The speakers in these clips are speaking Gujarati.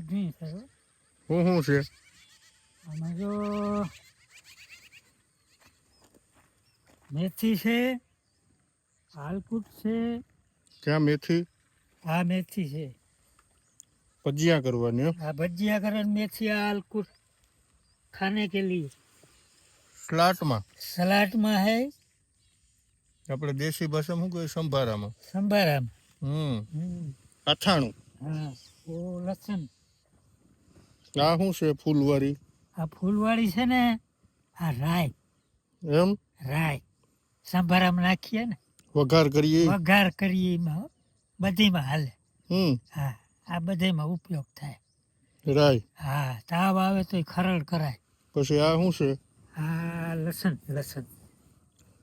બધું છે. હું હું છે? આમાં જો મેથી છે હાલકૂટ છે. ક્યાં મેથી? હા મેથી છે. ભજીયા કરવાની હા. ભજીયા કરે મેથી હાલકૂટ ખાને કે લીએ સલાટમાં? સલાટમાં હે. આપણે દેશી ભાષા શું કહે સંભારામાં. સંભારામાં. હમ. અથાણું. હા. ઓ લસણ. આ શું છે ફૂલવાળી? આ ફૂલવાળી છે ને આ રાય એમ? રાય સંભારામાં નાખીએ ને. વઘાર કરીએ? વઘાર કરીએ એમાં. બધીમાં હાલે. હમ. હા આ બધેમાં ઉપયોગ થાય. રાય હા તાવ આવે તો ખરડ કરાય. પછી આ શું છે? આ લસણ લસણ.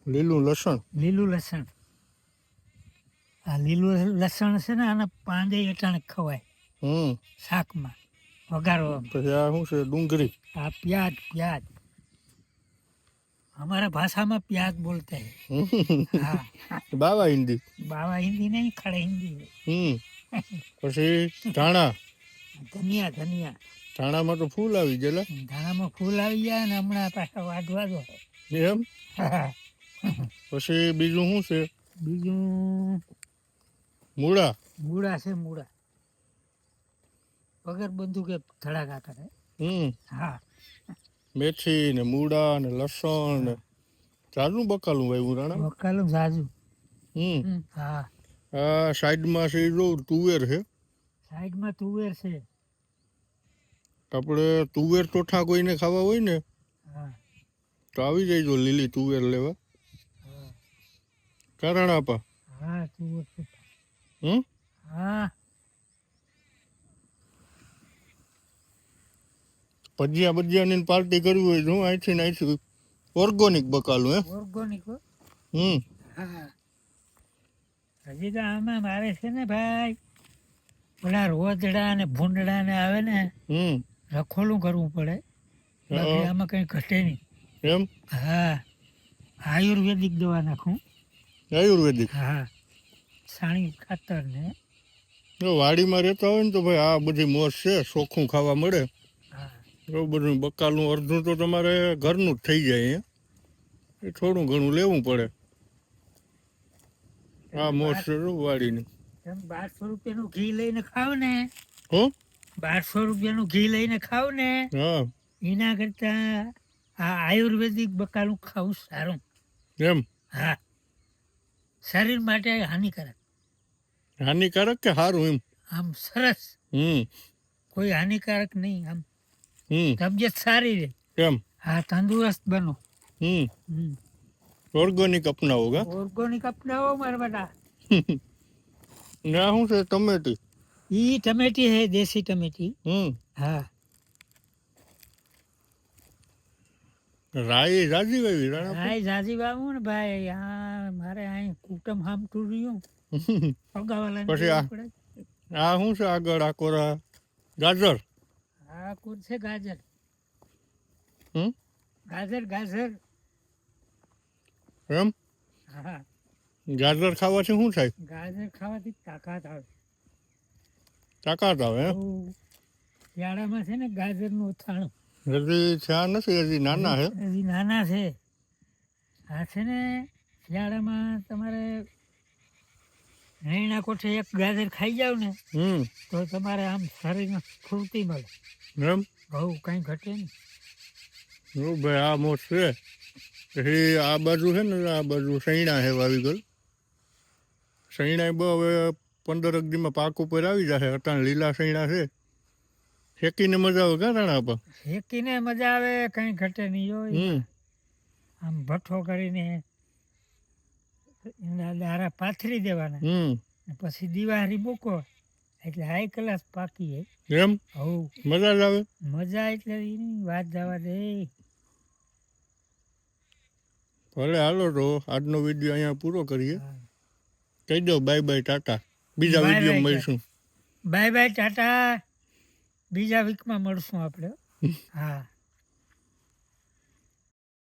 લીલું લસણ? લીલું લસણ. આ લીલું લસણ છે ને આના પાંદે અટાણે ખવાય. હમ. શાકમાં. વઘારવામાં પછી આ શું છે ડુંગળી આ પ્યાજ પ્યાજ हमारा भाषा में प्याज बोलते हैं હમ. हाँ બાવા હિન્દી बाबा हिंदी नहीं खड़े हिंदी है હમ પછી ધાણા ધનિયા ધનિયા ધાણામાં તો ફૂલ આવી ગયેલા ધાણામાં ફૂલ આવી ગયા ને હમણાં પાછા વાઢવા દો એમ પછી બીજું શું છે બીજું મૂળા મૂળા છે મૂળા વગર બંદૂકે ધડાકા કરે હમ. હા. મેથી ને મૂળા ને લસણ ને ઝાઝું બકાલું વાવ્યું રાણા? બકાલું ઝાઝું હમ. હા. આ સાઈડમાં છે જો તુવેર છે. સાઈડમાં તુવેર છે. આપણે તુવેર ટોઠા કોઈને ખાવા હોય ને હા. તો આવી જાય જો લીલી તુવેર લેવા. હા. કારણ આપા? હા તુવેર હમ? હા. ભજીયા ભજીયાની પાર્ટી કરવી હોય હું અહીંથી ને અહીંથી ઓર્ગોનિક બકાલું હે? ઓર્ગોનિક હો. હમ. હા હજી તો આમાં મારે છે ને ભાઈ પેલા રોજડા ને ભૂંડડા ને આવે ને હમ. રખોલું કરવું પડે. બાકી આમાં કઈ ઘટે નહીં. એમ? હા. આયુર્વેદિક દવા નાખું. આયુર્વેદિક? હા. સાણી ખાતર ને. જો વાડીમાં રહેતા હોય ને તો ભાઈ આ બધી મોજ છે ચોખ્ખું ખાવા મળે. બધું બકાલું અડધું તો તમારે ઘરનું જ થઈ જાય હે એ થોડું ઘણું લેવું પડે. આ મોજ વાળીને. બારસો રૂપિયાનું ઘી લઈને ખાવ ને. હો? બારસો રૂપિયાનું ઘી લઈને ખાવ ને. હા. એના કરતા આ આયુર્વેદિક બકાલું ખાવું સારું. એમ? હા. શરીર માટે હાનિકારક. હાનિકારક કે સારું એમ? આમ સરસ. હમ. કોઈ હાનિકારક નહીં આમ તબિયત સારી રહે કેમ? હા તંદુરસ્ત બનો. હમ. ઓર્ગોનિક અપનાવો ગા ઓર્ગોનિક અપનાવો મારા બેટા. ના હું છે ટમેટી. ઈ ટમેટી હે દેશી ટમેટી. હમ. હા. રાઈ રાજી ભાઈ રાઈ રાજી બાબુ ને ભાઈ આ મારે અહીં કુટુંબ હામ રહ્યું. પગાવાલાને પછી આ શું છે આગળ આ કોરા? ગાજર. આ કુદ છે ગાજર. હમ? ગાજર ગાજર. એમ? હા. ગાજર ખાવાથી શું થાય? ગાજર ખાવાથી તાકાત આવે. તાકાત આવે એમ? શિયાળામાં છે ને ગાજરનું અથાણું હજી થયા નથી હજી નાના છે. હજી નાના છે. આ છે ને શિયાળામાં તમારે રૈણા કોઠે એક ગાજર ખાઈ જાવ ને હમ. તો તમારે આમ શરીરમાં સ્ફૂર્તિ મળે. એમ? બહુ કંઈ ઘટે નહીં. ઓ ભાઈ આ મોટ છે. પછી આ બાજુ છે ને આ બાજુ સૈણા છે વાવીગલ. સૈણા બહુ હવે પંદર અગદીમાં પાક ઉપર આવી જશે અટાણ લીલા સૈણા છે. શેકીને મજા આવે કાં રાણા પર શેકીને મજા આવે કંઈ ઘટે નહીં હોય. આમ ભઠ્ઠો કરીને એના દારા પાથરી દેવાના. હમ. પછી દિવાળી મૂકો એટલે હાઈ ક્લાસ પાકી હે. એમ? હવ મજા આવે? મજા એટલે એની વાત જવા દે. ભલે હાલો તો આજનો વીડિયો અહીંયા પૂરો કરીએ. કહી દો બાય બાય ટાટા. બીજા વીડિયો મળીશું. બાય બાય ટાટા. બીજા વીકમાં મળશું આપણે. હા.